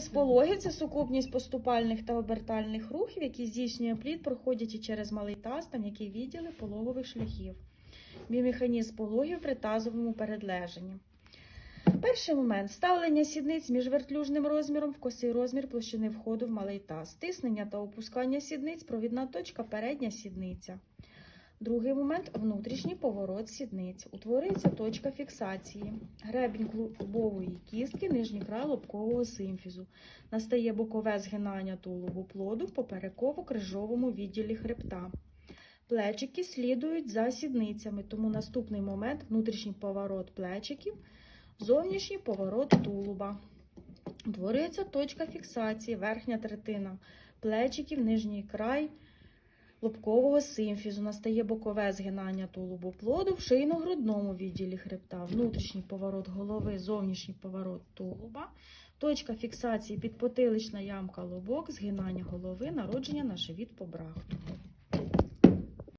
Спологи це сукупність поступальних та обертальних рухів, які здійснює плід, проходячи через малий таз та м'які відділи пологових шляхів. Біомеханізм пологів при тазовому передлеженні. Перший момент ставлення сідниць між вертлюжним розміром в косий розмір площини входу в малий таз. Стиснення та опускання сідниць, провідна точка, передня сідниця. Другий момент внутрішній поворот сідниць. Утворюється точка фіксації. Гребінь клубової кістки, нижній край лобкового симфізу. Настає бокове згинання тулубу плоду в попереково-крижовому відділі хребта. Плечики слідують за сідницями, тому наступний момент внутрішній поворот плечиків, зовнішній поворот тулуба. Утворюється точка фіксації, верхня третина плечиків, нижній край лобкового симфізу. Настає бокове згинання тулубу плоду в шийно-грудному відділі хребта, внутрішній поворот голови, зовнішній поворот тулуба, точка фіксації підпотилична ямка лобок, згинання голови, народження на живіт по брахту.